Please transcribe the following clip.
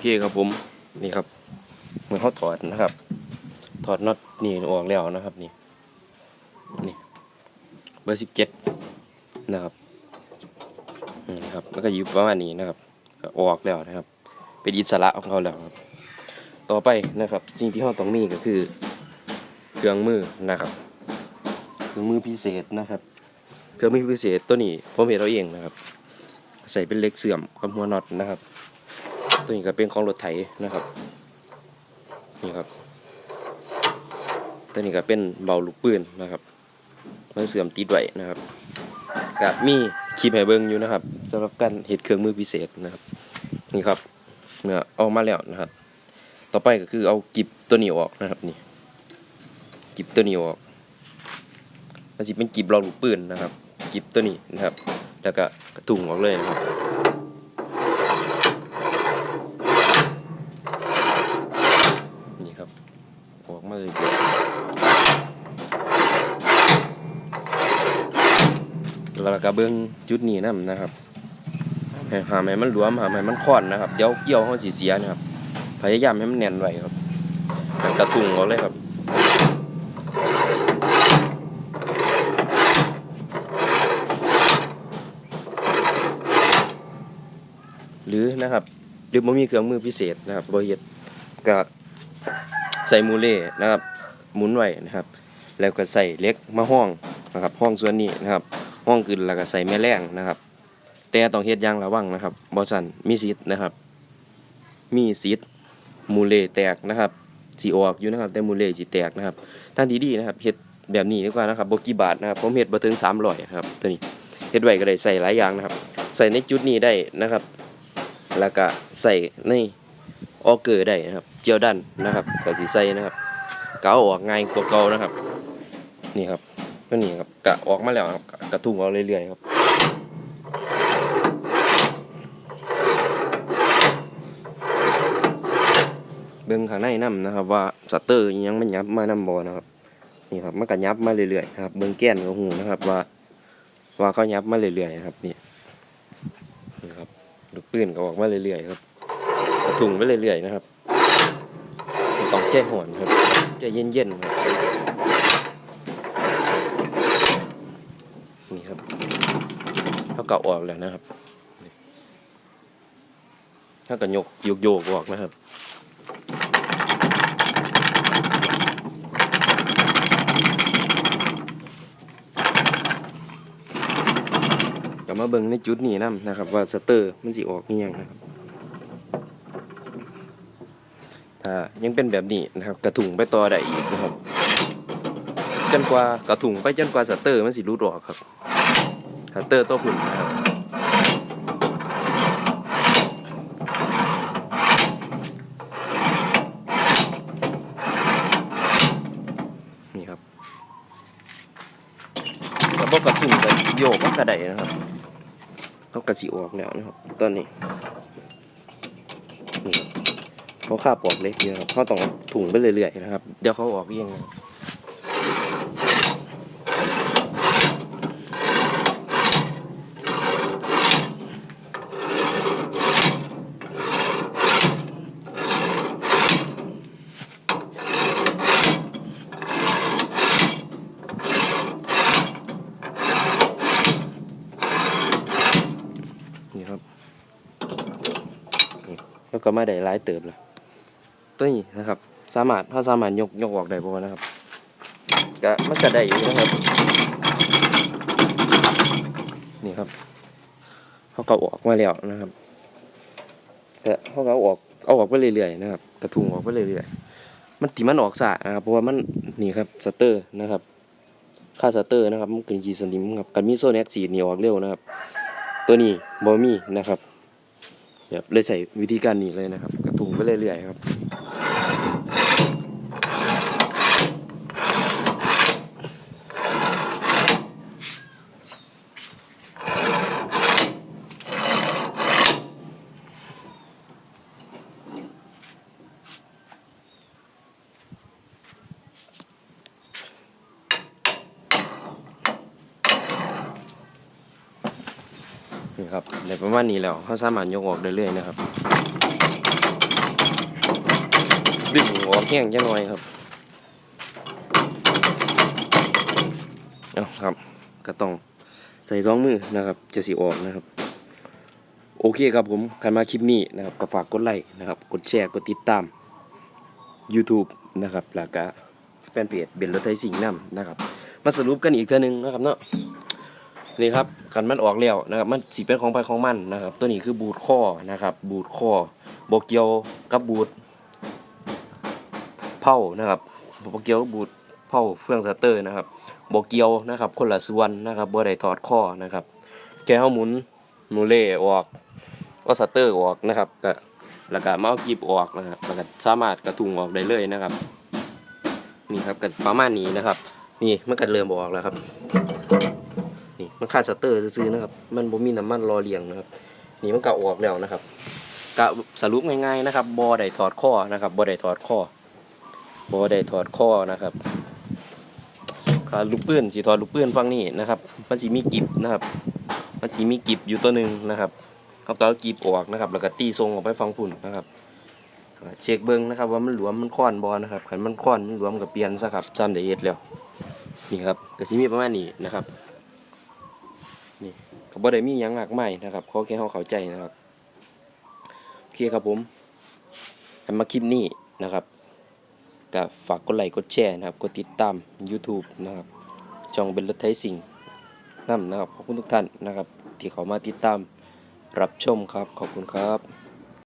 เคครับผมนี่ครับเมื่อเขาถอดนะครับ ถอดน็อตนี่ออกแล้วนะครับนี่นี่เบอร์สิบเจ็ดนะครับอืมนะครับแล้วก็อยู่ประมาณนี้นะครับก็ออกแล้วนะครับ เป็นอิสระของเขาแล้วครับ ต่อไปนะครับสิ่งที่เขาต้องมีก็คือ เครื่องมือนะครับ เครื่องมือพิเศษนะครับ เครื่องมือพิเศษตัวนี้ผมเห็นเราเองนะครับ ใส่เป็นเล็กเสื่อมกับหัวน็อตนะครับ ตัวนี้ก็เป็นของรถไถนะครับนี่ครับตัวนี้ก็เป็นเบาลูกปืนนะครับมันเสื่อมติดไว้นะครับกับมีคลิปให้เบิ่งอยู่นะครับสำหรับการเฮ็ดเครื่องมือพิเศษนะครับ นี่ครับเมื่อเอามาแล้วนะครับ ต่อไปก็คือเอากิบตัวนี้ออกนะครับนี่กิบตัวนี้ออกมันสิเป็นกิบเราลูกปืนนะครับ กิบตัวนี้นะครับ แล้วก็กระถุงออกเลยนะครับ ครับออกมาเลยเดี๋ยวแล้วก็เบิ้งจุดนี้นํนะครับหาให้มันหลวมหาให้มันค่อนนะครับเดี๋ยวเกี่ยวเขาสีเสียนะครับ พยายามให้มันแน่นไว้ครับกระถุงออกเลยครับหรือนะครับหรือบ่มีเครื่องมือพิเศษนะครับบ่เฮ็ดก็ ใส่มูเล่นะครับหมุนไว้นะครับ แล้วก็ใส่เล็กมาห้องนะครับห้องส่วนนี้นะครับ ห้องขึ้นแล้วก็ใส่แม่แรงนะครับ แต่ต้องเฮ็ดอย่างระวังนะครับบ่ซั่นมีสิทธิ์นะครับ มีสิทธิ์มูเล่แตกนะครับสิออกอยู่นะครับ แต่มูเล่สิแตกนะครับท่างที่ดีนะครับเฮ็ดแบบนี้ดีกว่านะครับบกี่บาทนะครับผมเฮ็ดบ่ถึง300ครับตัวนี้เฮ็ดไว้ก็ได้ใส่หลายอย่างนะครับ ใส่ในจุดนี้ได้นะครับ แล้วก็ใส่ในออเกอร์ได้นะครับ กี่ยวดันนะครับใส่สีใสนะครับกเอาออกง่ายกว่าเก่านะครับ นี่ครับก็นี่ครับกะออกมาแล้วครับกระทุ้งเอาเรื่อยๆครับเบิ่งข้างในนํนะครับ ว่าสเตอร์ยังไมันยับมานำบ่นะครับนี่ครับมันก็ยับมาเรื่อยๆครับเบิ่งแก้นก็หูนะครับว่า ว่าเขายับมาเรื่อยๆครับนี่นี่ครับลูกปืนก็ออกมาเรื่อยๆครับกระถุงไปเรื่อยๆนะครับ ต้องแจ้หอนครับใจเย็นๆครับนี่ครับเขาเก่าออกแล้วนะครับ ถ้าก็ยกโยกโยกออกนะครับกลับมาเบิ่งในจุดนี้นํนะครับ ว่าสเตอร์มันสิออกนี่ยังนะครับ ถ้ายังเป็นแบบนี้นะครับ กระถุงไปต่อได้อีกนะครับจนกว่ากระถุงไปจนกว่าสเตอร์มันสิรูดออกครับสเตอร์ตัวหุ่นนะครับนี่ครับแล้วก็กระถุงจะโยกมันกระไดนะครับเขากระสีออกแล้วนะครับตอนนี้นี่ครับ เพราะค่าปลอกเล็กเยอะครับเขาต้องถุงไปเรื่อยๆนะครับ เดี๋ยวเขาออกเองนี่ครับ แล้วก็มาได้หลายเติบแล้ว ตัวนี้นะครับ สามารถถ้าสามารถยกยกออกได้บ่นะครับก็มันก็ได้อยู่นะครับ นี่ครับเขาก็อออกมาแล้วนะครับก็เขาก็อออกเอาออกไปเรื่อยๆนะครับ กระทุงออกไปเรื่อยๆมันติมันออกสะนะครับเพราะว่ามันนี่ครับสเตอร์นะครับค่าสเตอร์นะครับมันเป็นจีสนิมครับกันมีโซนแอคซีนี่ออกเร็วนะครับ ตัวนี้บ่มีนะครับแบบเลยใส่วิธีการนี้เลยนะครับ กระทุงไปเรื่อยๆครับ ครับในประมาณนี้แล้วเขาสามารถยกออกได้เลยนะครับ ดึงออกแห้งจังหน่อยครับเอาครับก็ต้องใส่สองมือนะครับ จะสิออกนะครับ โอเคครับผมกันมาคลิปนี้นะครับก็ฝากกดไลค์นะครับ กดแชร์ กดติดตาม YouTube นะครับแล้วก็แฟนเพจเบนรถไทยสิงห์นำนะครับ มาสรุปกันอีกเทื่อหนึงนะครับเนาะ นี่ครับขันมันออกแล้วนะครับ มันสีเป็นของไปของมันนะครับ ตัวนี้คือบูทข้อนะครับ บูทข้อโบเกียวกับบูทเผานะครับโบเกียวบูทเผาเฟืองสเตอร์นะครับโบเกียวนะครับ คนละส่วนนะครับบ่ได้ถอดข้อนะครับ แกเฮาหมุนหนูเล่ออกก็สเตอร์ออกนะครับก็แล้วก็มาเอากิบออกนะครับแล้วก็สามารถกระทุงออกได้เลยนะครับ นี่ครับก็ประมาณนี้นะครับ นี่มันก็เริ่มออกแล้วครับ มันขาดสเตอร์ซื้อๆนะครับ มันบ่มีน้ำมันรอเลี้ยงนะครับ นี่มันก็ออกแล้วนะครับก็สรุปง่ายๆนะครับบ่ได้ถอดข้อนะครับบ่ได้ถอดข้อบ่ได้ถอดข้อนะครับขาลูกปืนสิถอดลูกปืนฟังนี่นะครับมันสิมีกิบนะครับ มันสิมีกิบอยู่ตัวหนึ่งนะครับเขาก็เอากิบออกนะครับ แล้วก็ตีทรงออกไปฟังพุ่นนะครับเช็คเบิ่งนะครับว่ามันหลวมมันค้อนบ่นะครับคันมันค้อนมันหลวมก็เปลี่ยนซะครับจำได้เฮ็ดแล้วนี่ครับก็สิมีประมาณนี้นะครับ บ่ได้มียังมากมายนะครับขอแค่เขาเข้าใจนะครับโอเคครับผมทำมาคลิปนี้นะครับก็ฝากกดไลค์กดแชร์นะครับกดติดตาม YouTube นะครับช่องเป็นรถไทยสิงนั่นนะครับขอบคุณทุกท่านนะครับ ที่เข้ามาติดตามรับชมครับขอบคุณครับ